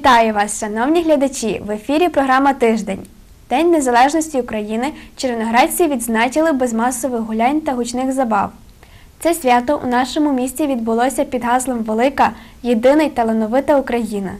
Вітаю вас, шановні глядачі! В ефірі програма Тиждень. День Незалежності України червоноградці відзначили без масових гулянь та гучних забав. Це свято у нашому місті відбулося під гаслом Велика, єдина й талановита Україна.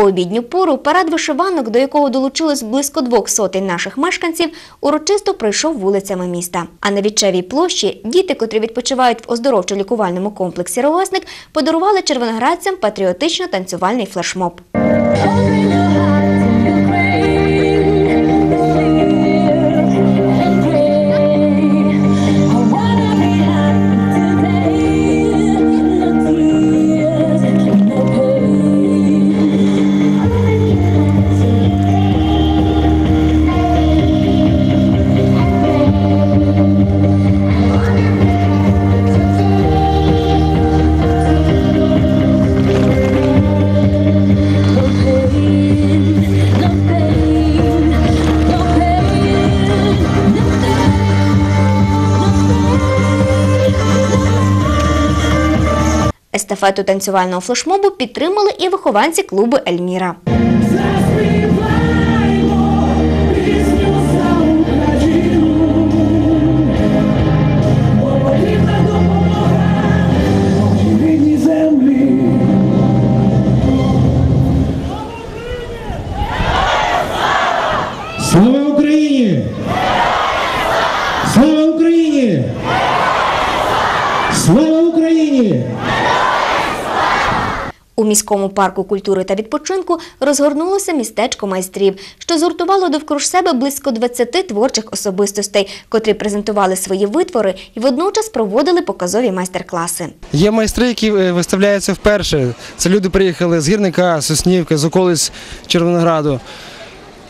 В пообідню пору парад вишиванок, до якого долучилось близько двох сотень наших мешканців, урочисто пройшов вулицями міста. А на Вітчевій площі діти, котрі відпочивають в оздоровчо-лікувальному комплексі Ровесник, подарували червоноградцям патріотично-танцювальний флешмоб. Естафету танцювального флешмобу підтримали і вихованці клубу Ельміра. Міському парку культури та відпочинку розгорнулося містечко майстрів, що згуртувало довкруж себе близько 20 творчих особистостей, котрі презентували свої витвори і водночас проводили показові майстер-класи. Є майстри, які е, виставляються вперше. Це люди приїхали з гірника, Соснівки, з околиць Червонограду.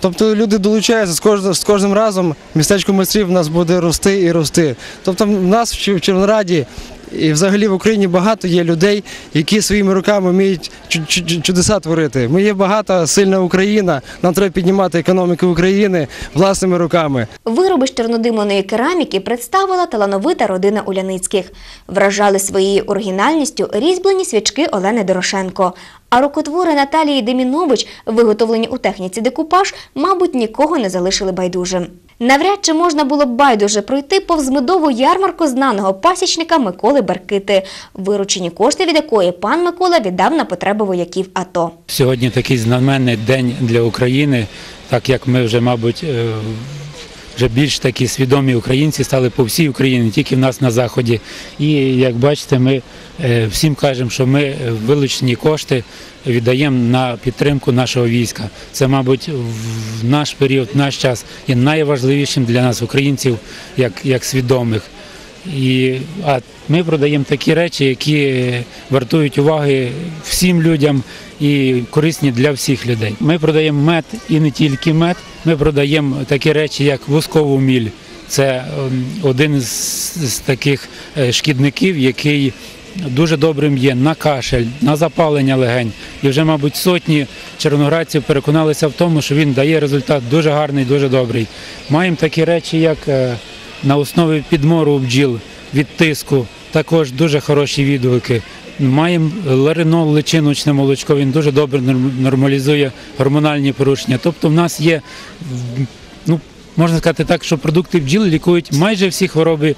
Тобто люди долучаються з кожним, з кожним разом. Містечко майстрів в нас буде рости і рости. Тобто в нас в Чер- в Червонограді і взагалі в Україні багато є людей, які своїми руками вміють чу- чу- чудеса творити. Ми є багата, сильна Україна. Нам треба піднімати економіку України власними руками. Вироби з чорнодимленої кераміки представила талановита родина Уляницьких. Вражали своєю оригінальністю різьблені свічки Олени Дорошенко. А рукотвори Наталії Демінович, виготовлені у техніці декупаж, мабуть, нікого не залишили байдужим. Навряд чи можна було б байдуже пройти повз медову ярмарку знаного пасічника Миколи Беркити, виручені кошти від якої пан Микола віддав на потреби вояків АТО. Сьогодні такий знаменний день для України, так як ми вже, мабуть, е, вже більш такі свідомі українці стали по всій Україні, тільки в нас на заході. І як бачите, ми е, всім кажемо, що ми вилучені кошти віддаємо на підтримку нашого війська. Це, мабуть, в наш період, в наш час є найважливішим для нас, українців, як, як свідомих. І, а ми продаємо такі речі, які вартують уваги всім людям і корисні для всіх людей. Ми продаємо мед і не тільки мед. Ми продаємо такі речі, як воскову міль. Це ем, один з, з таких е, шкідників, який дуже добрим є на кашель, на запалення легень. І вже, мабуть, сотні червоноградців переконалися в тому, що він дає результат дуже гарний, дуже добрий. Маємо такі речі, як е, на основі підмору бджіл від тиску, також дуже хороші відгуки. Маємо ларинол, личиночне молочко, він дуже добре нормалізує гормональні порушення. Тобто в нас є, ну, можна сказати так, що продукти бджіл лікують майже всі хвороби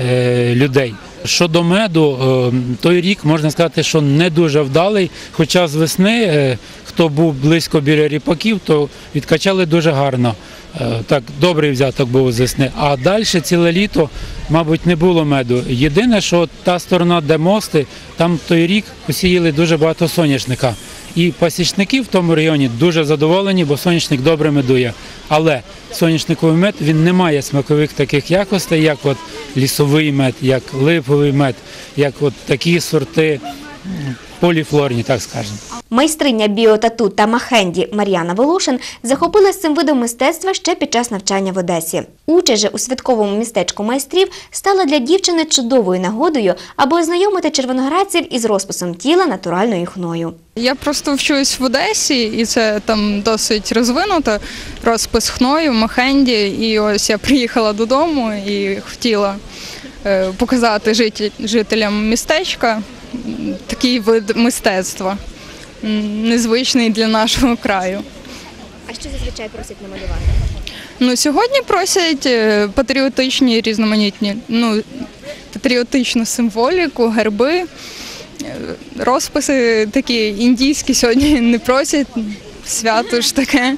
е, людей. Щодо меду, е, той рік можна сказати, що не дуже вдалий, хоча з весни, е, хто був близько біля ріпаків, то відкачали дуже гарно. Е, Так, добрий взяток був з весни. А далі ціле літо, мабуть, не було меду. Єдине, що та сторона, де мости, там той рік посіяли дуже багато соняшника. І пасічники в тому районі дуже задоволені, бо соняшник добре медує. Але соняшниковий мед він не має смакових таких якостей, як от лісовий мед, як липовий мед, як от такі сорти поліфлорні, так скажемо. Майстриня біотату та махенді Мар'яна Волошин захопилась цим видом мистецтва ще під час навчання в Одесі. Участь же у святковому містечку майстрів стала для дівчини чудовою нагодою, аби ознайомити червоноградців із розписом тіла натуральною хною. Я просто вчусь в Одесі, і це там досить розвинуто. Розпис хною, махенді. І ось я приїхала додому і хотіла е, показати жителям містечка такий вид мистецтва. незвичний для нашого краю. А що зазвичай просять намалювати? Ну, сьогодні просять е, патріотичні різноманітні, ну, патріотичну символіку, герби, е, розписи такі індійські сьогодні не просять. Свято ж таке.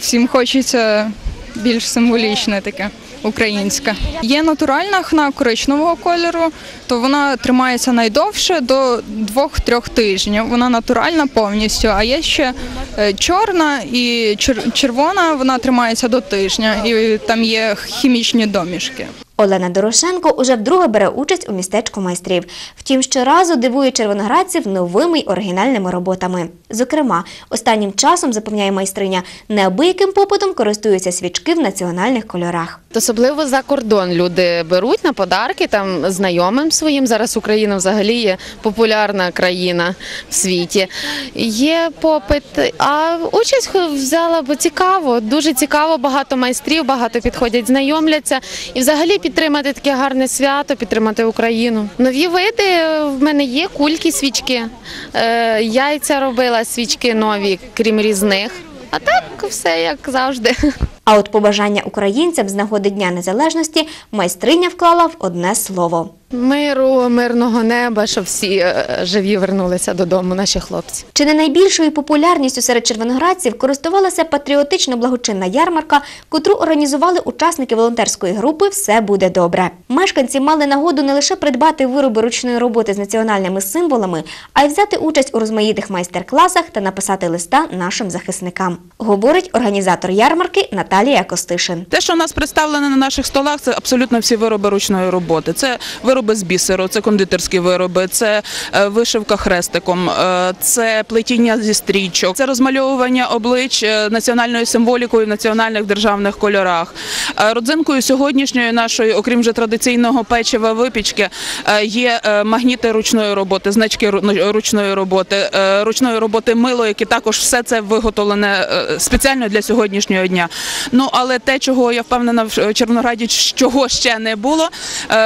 Всім хочеться більш символічне таке. Українська. Є натуральна хна коричневого кольору, то вона тримається найдовше до 2-3 тижнів. Вона натуральна повністю. А є ще е, чорна і чер- червона, вона тримається до тижня, і там є хімічні домішки. Олена Дорошенко уже вдруге бере участь у містечку майстрів. Втім, щоразу дивує червоноградців новими й оригінальними роботами. Зокрема, останнім часом, запевняє майстриня, неабияким попитом користуються свічки в національних кольорах. Особливо за кордон люди беруть на подарки там знайомим своїм. Зараз Україна взагалі є популярна країна в світі. Є попит, а участь взяла, бо цікаво, дуже цікаво. Багато майстрів, багато підходять, знайомляться і взагалі підтримати таке гарне свято, підтримати Україну. Нові види в мене є кульки, свічки. Е, яйця робила свічки нові, крім різних. А так все як завжди. А от побажання українцям з нагоди Дня Незалежності майстриня вклала в одне слово. Миру, мирного неба, щоб всі е, живі вернулися додому, наші хлопці. Чи не найбільшою популярністю серед червоноградців користувалася патріотично благочинна ярмарка, котру організували учасники волонтерської групи Все буде добре. Мешканці мали нагоду не лише придбати вироби ручної роботи з національними символами, а й взяти участь у розмаїтих майстер-класах та написати листа нашим захисникам. Говорить організатор ярмарки Наталія Костишин. Те, що у нас представлено на наших столах, це абсолютно всі вироби ручної роботи. Це вироби з бісеру, це кондитерські вироби, це е, вишивка хрестиком, е, це плетіння зі стрічок, це розмальовування облич е, національною символікою в національних державних кольорах. Родзинкою сьогоднішньої нашої, окрім вже традиційного печива випічки, є магніти ручної роботи, значки ру- ручної роботи, ручної роботи мило, які також все це виготовлене спеціально для сьогоднішнього дня. Ну але те, чого я впевнена в Червонограді, чого ще не було,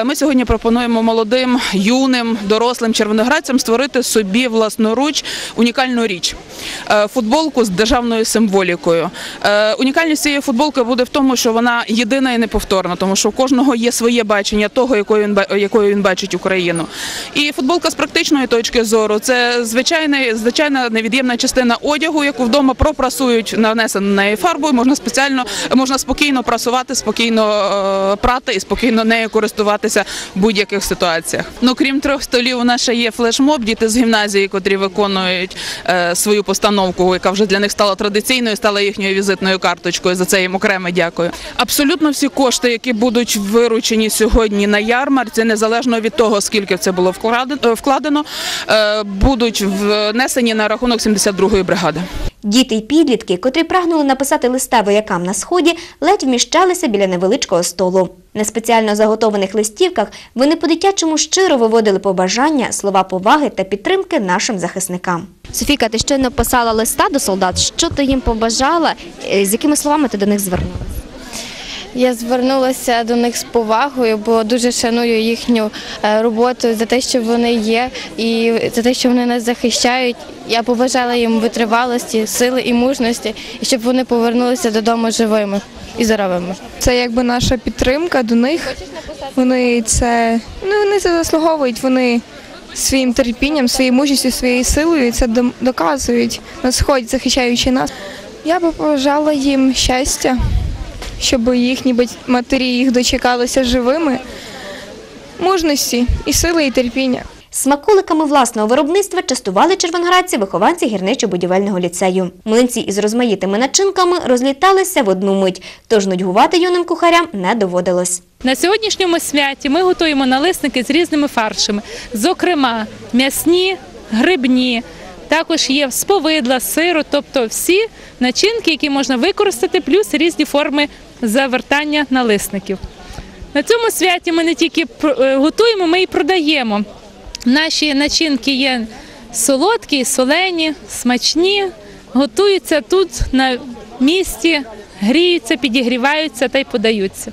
ми сьогодні пропонуємо молодим, юним, дорослим червоноградцям створити собі власноруч унікальну річ футболку з державною символікою. Е, Унікальність цієї футболки буде в тому, що вона єдина і неповторна, тому що у кожного є своє бачення того, якою він бачить Україну. І футболка з практичної точки зору це звичайна, звичайна невід'ємна частина одягу, яку вдома пропрасують нанесено на неї фарбою. Можна спеціально можна спокійно прасувати, спокійно е, прати і спокійно нею користуватися в будь-яких ситуаціях. Ну крім трьох столів, у нас ще є флешмоб, діти з гімназії, котрі виконують е, свою постановку, яка вже для них стала традиційною, стала їхньою візитною карточкою. За це їм окремо дякую. Абсолютно всі кошти, які будуть виручені сьогодні на ярмарці, незалежно від того, скільки в це було вкладено, е, е, будуть внесені на рахунок 72-ї бригади. Діти й підлітки, котрі прагнули написати листа воякам на сході, ледь вміщалися біля невеличкого столу. На спеціально заготованих листівках вони по-дитячому щиро виводили побажання, слова поваги та підтримки нашим захисникам. Софіка, ти щойно писала листа до солдат. Що ти їм побажала? Е, З якими словами ти до них звернулася? Я звернулася до них з повагою, бо дуже шаную їхню е, роботу за те, що вони є, і за те, що вони нас захищають. Я побажала їм витривалості, сили і мужності, і щоб вони повернулися додому живими і здоровими. Це якби наша підтримка до них. Вони це ну вони це заслуговують. Вони своїм терпінням, своєю мужністю, своєю силою це доказують на сході, захищаючи нас. Я би побажала їм щастя, щоб їхні матері їх дочекалися живими, мужності і сили, і терпіння. Смаколиками власного виробництва частували червоноградці вихованці гірничо-будівельного ліцею. Млинці із розмаїтими начинками розліталися в одну мить, тож нудьгувати юним кухарям не доводилось. На сьогоднішньому святі ми готуємо налисники з різними фаршами, зокрема м'ясні, грибні, також є з повидла, з сиру, тобто всі начинки, які можна використати, плюс різні форми завертання налисників. На цьому святі ми не тільки е, готуємо, ми і продаємо. Наші начинки є солодкі, солені, смачні, готуються тут на місці, гріються, підігріваються та й подаються.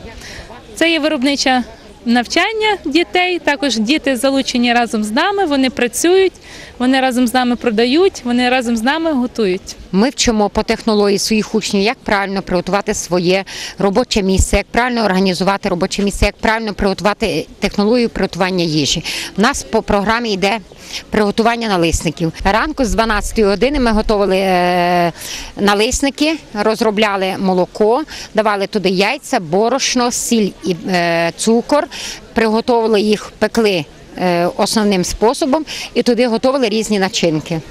Це є виробнича навчання дітей. Також діти залучені разом з нами, вони працюють, вони разом з нами продають, вони разом з нами готують. Ми вчимо по технології своїх учнів, як правильно приготувати своє робоче місце, як правильно організувати робоче місце, як правильно приготувати технологію приготування їжі. У нас по програмі йде приготування налисників. Ранку з 12 години ми готували е, налисники, розробляли молоко, давали туди яйця, борошно, сіль і е, цукор, приготовили їх, пекли е, основним способом і туди готували різні начинки.